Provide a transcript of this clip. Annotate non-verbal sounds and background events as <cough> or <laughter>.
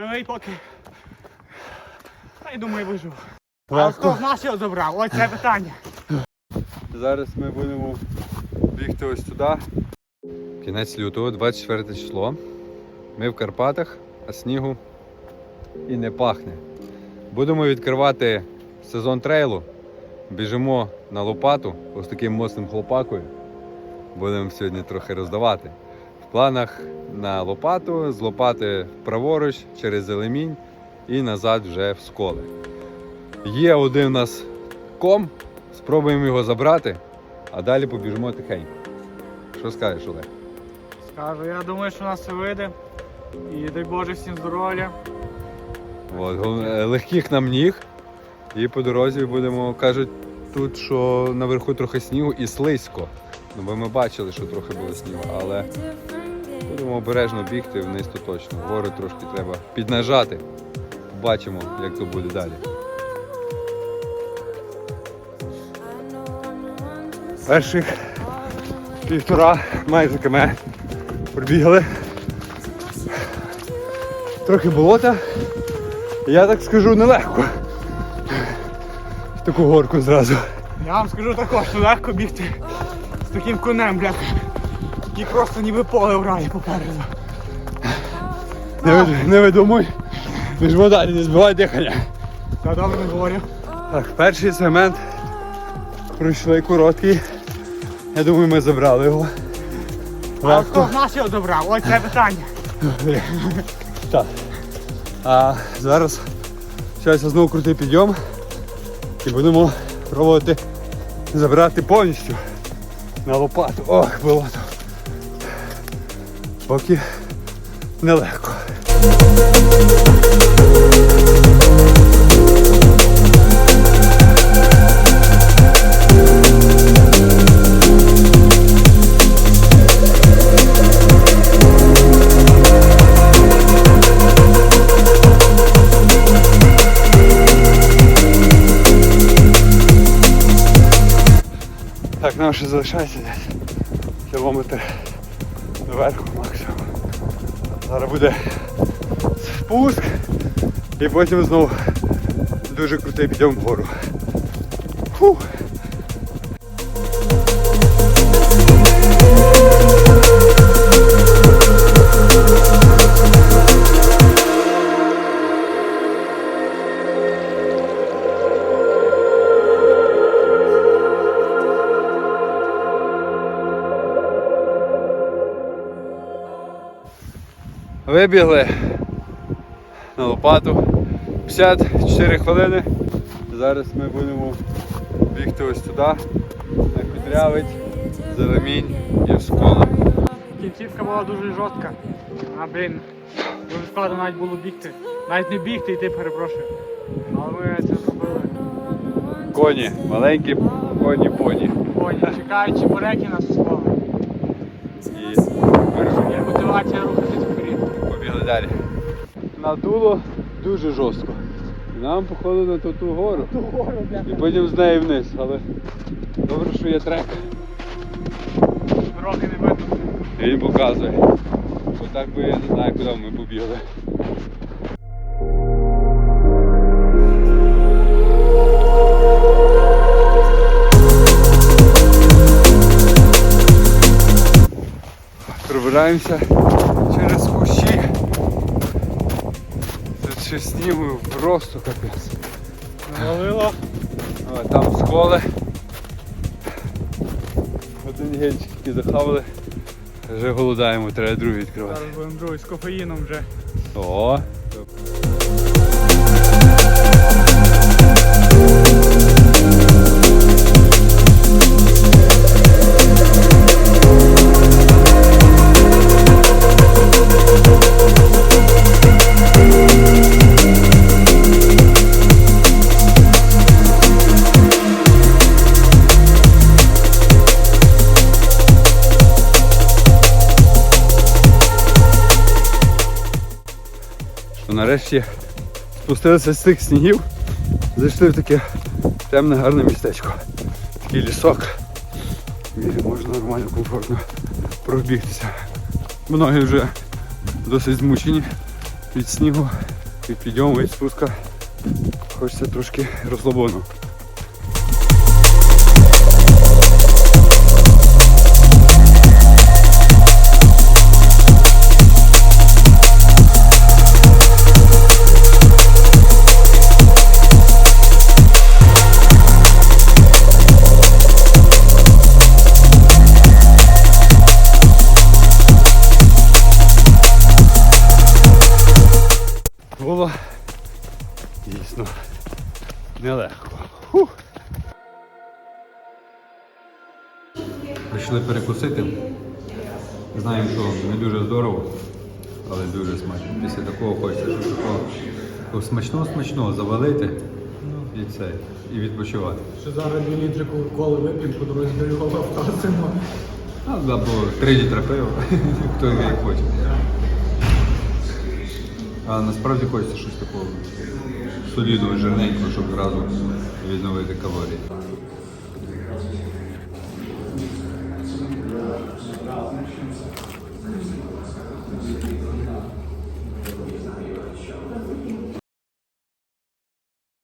Живий поки. Та й думаю, виживу. А хто з нас його забрав? Ось це питання. Зараз ми будемо бігти ось туди. Кінець лютого, 24 число. Ми в Карпатах, а снігу і не пахне. Будемо відкривати сезон трейлу. Біжимо на лопату ось таким моцним хлопакою. Будемо сьогодні трохи роздавати. Планах на лопату, з лопати праворуч через Зелемінь і назад вже в сколи. Є один у нас ком, спробуємо його забрати, а далі побіжимо тихенько. Що скажеш, Олег? Скажу, я думаю, що у нас все вийде. І дай Боже всім здоров'я. От, легких нам ніг. І по дорозі будемо, кажуть, тут, що наверху трохи снігу і слизько. Ну, бо ми бачили, що трохи було снігу, але будемо обережно бігти вниз то точно. Гори трошки треба піднажати. Бачимо, як то буде далі. Перших півтора майже км пробігли. Трохи болота. Я так скажу нелегко. Таку горку зразу. Я вам скажу також, що легко бігти з таким конем, блядь. І просто ніби поле в попереду. Не, не видумуй. Біжмо далі, не збивай дихання. Та добре не говорю. Так, перший сегмент пройшли короткий. Я думаю, ми забрали його. А хто з нас його забрав? Ось це питання. <laughs> Так. А зараз зараз знову крутий підйом і будемо пробувати забрати повністю на лопату. Ох, болото. Поки нелегко. Так, нам ще залишається десь кілометр доверху. Зараз буде спуск і потім знову дуже крутий підйом вгору. Фух. Вибігли на лопату. 54 хвилини. Зараз ми будемо бігти ось туди, на Кудрявить, Зелемінь і в сколу. Кінцівка була дуже жорстка. А блін, дуже складно навіть було бігти. Навіть не бігти, йти, перепрошую. Але ми це зробили. Коні, маленькі коні поні. Поні, чекаючи пореки нас склали. І. Є мотивація рухатись. Побігли далі. Надуло дуже жорстко. Нам походу на ту, ту гору. І потім з неї вниз. Але добре, що є трек. Дороги не видно. І він показує. Бо так би я не знаю, куди ми побігли. Пробираємося через кущі. Тут снімаю, просто капець. Навалило. О, там сколи. Один гельчик який захавали. Вже голодаємо, треба другий відкривати. Зараз будемо другий з кофеїном вже. О! Що нарешті спустилися з цих снігів, зайшли в таке темне гарне містечко. Такий лісок. І можна нормально, комфортно пробігтися. Многі вже досить змучені, від снігу, від підйому, від спуска. Хочеться трошки розслабону. Було дійсно нелегко. Фух. Прийшли перекусити. Знаємо, що не дуже здорово, але дуже смачно. Після такого хочеться щось такого, смачного-смачного завалити і це, і відпочивати. Що зараз 2 літри коли вип'ємо, по дорозі до його <laughs> вкасимо. Або 3 літра пива, <laughs> хто як хоче. А насправді хочеться щось такого солідного, жирненького, щоб одразу відновити калорії.